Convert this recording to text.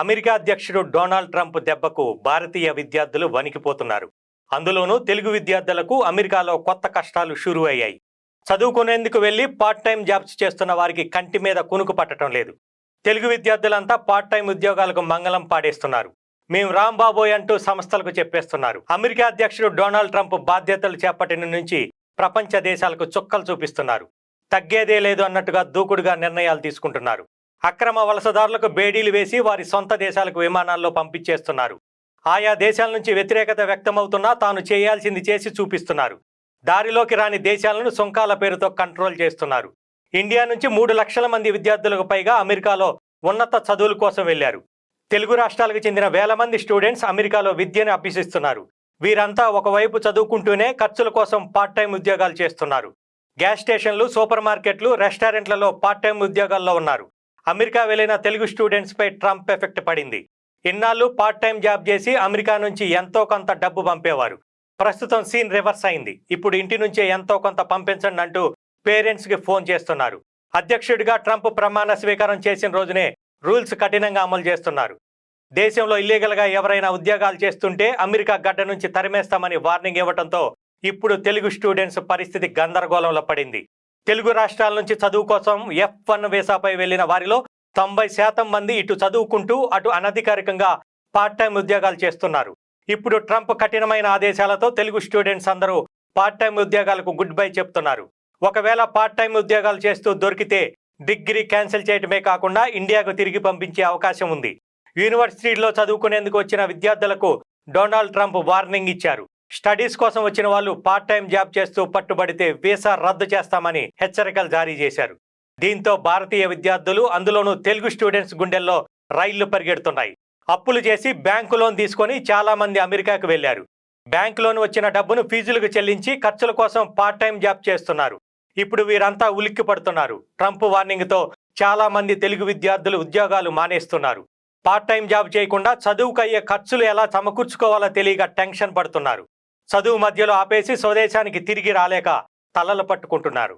America అధ్యక్షుడు Donald Trump దెబ్బకు భారతీయ విద్యార్థులు వణికిపోతున్నారు. అందులోనూ తెలుగు విద్యార్థులకు అమెరికాలో కొత్త కష్టాలు షురూ అయ్యాయి చదువుకునేందుకు వెళ్ళి పార్ట్ టైం జాబ్స్ చేస్తున్న వారికి కంటి మీద కునుకు పట్టడం లేదు. తెలుగు విద్యార్థులంతా పార్ట్ టైం ఉద్యోగాలకు మంగళం పాడేస్తున్నారు. మేము రాంబాబోయ్ అంటూ సంస్థలకు చెప్పేస్తున్నారు. అమెరికా అధ్యక్షుడు డొనాల్డ్ ట్రంప్ బాధ్యతలు చేపట్టిన నుంచి ప్రపంచ దేశాలకు చుక్కలు చూపిస్తున్నారు. తగ్గేదే లేదు అన్నట్టుగా దూకుడుగా నిర్ణయాలు తీసుకుంటున్నారు. అక్రమ వలసదారులకు బేడీలు వేసి వారి సొంత దేశాలకు విమానాల్లో పంపించేస్తున్నారు. ఆయా దేశాల నుంచి వ్యతిరేకత వ్యక్తమవుతున్నా తాను చేయాల్సింది చేసి చూపిస్తున్నారు. దారిలోకి రాని దేశాలను సుంకాల పేరుతో కంట్రోల్ చేస్తున్నారు. ఇండియా నుంచి మూడు లక్షల మంది విద్యార్థులకు పైగా అమెరికాలో ఉన్నత చదువుల కోసం వెళ్ళారు తెలుగు రాష్ట్రాలకు చెందిన వేల మంది స్టూడెంట్స్ అమెరికాలో విద్యను అభ్యసిస్తున్నారు. వీరంతా ఒకవైపు చదువుకుంటూనే ఖర్చుల కోసం పార్ట్ టైం ఉద్యోగాలు చేస్తున్నారు. గ్యాస్ స్టేషన్లు సూపర్ మార్కెట్లు రెస్టారెంట్లలో పార్ట్ టైం ఉద్యోగాల్లో ఉన్నారు. అమెరికా వెళ్ళిన తెలుగు స్టూడెంట్స్పై ట్రంప్ ఎఫెక్ట్ పడింది. ఇన్నాళ్ళు పార్ట్ టైం జాబ్ చేసి అమెరికా నుంచి ఎంతో కొంత డబ్బు పంపేవారు. ప్రస్తుతం సీన్ రివర్స్ అయింది. ఇప్పుడు ఇంటి నుంచే ఎంతో కొంత పంపించండి అంటూ పేరెంట్స్కి ఫోన్ చేస్తున్నారు. అధ్యక్షుడిగా ట్రంప్ ప్రమాణ స్వీకారం చేసిన రోజునే రూల్స్ కఠినంగా అమలు చేస్తున్నారు. దేశంలో ఇల్లీగల్గా ఎవరైనా ఉద్యోగాలు చేస్తుంటే అమెరికా గడ్డ నుంచి తరిమేస్తామని వార్నింగ్ ఇవ్వడంతో ఇప్పుడు తెలుగు స్టూడెంట్స్ పరిస్థితి గందరగోళంలో పడింది. తెలుగు రాష్ట్రాల నుంచి చదువు కోసం ఎఫ్ వన్ వీసాపై వెళ్ళిన వారిలో తొంభై శాతం మంది ఇటు చదువుకుంటూ అటు అనధికారికంగా పార్ట్ టైం ఉద్యోగాలు చేస్తున్నారు. ఇప్పుడు ట్రంప్ కఠినమైన ఆదేశాలతో తెలుగు స్టూడెంట్స్ అందరూ పార్ట్ టైం ఉద్యోగాలకు గుడ్ బై చెప్తున్నారు. ఒకవేళ పార్ట్ టైం ఉద్యోగాలు చేస్తూ దొరికితే డిగ్రీ క్యాన్సిల్ చేయటమే కాకుండా ఇండియాకు తిరిగి పంపించే అవకాశం ఉంది. యూనివర్సిటీలో చదువుకునేందుకు వచ్చిన విద్యార్థులకు డొనాల్డ్ ట్రంప్ వార్నింగ్ ఇచ్చారు. స్టడీస్ కోసం వచ్చిన వాళ్ళు పార్ట్ టైం జాబ్ చేస్తూ పట్టుబడితే వీసా రద్దు చేస్తామని హెచ్చరికలు జారీ చేశారు. దీంతో భారతీయ విద్యార్థులు అందులోనూ తెలుగు స్టూడెంట్స్ గుండెల్లో రైళ్ళు పరిగెడుతున్నాయి. అప్పులు చేసి బ్యాంకు లోన్ తీసుకొని చాలా మంది అమెరికాకు వెళ్ళారు బ్యాంకు లోన్ వచ్చిన డబ్బును ఫీజులకు చెల్లించి ఖర్చుల కోసం పార్ట్ టైం జాబ్ చేస్తున్నారు. ఇప్పుడు వీరంతా ఉలిక్కి పడుతున్నారు. ట్రంప్ వార్నింగ్తో చాలా మంది తెలుగు విద్యార్థులు ఉద్యోగాలు మానేస్తున్నారు. పార్ట్ టైం జాబ్ చేయకుండా చదువుకు అయ్యే ఖర్చులు ఎలా సమకూర్చుకోవాలో తెలియక టెన్షన్ పడుతున్నారు. చదువు మధ్యలో ఆపేసి స్వదేశానికి తిరిగి రాలేక తలలు పట్టుకుంటున్నారు.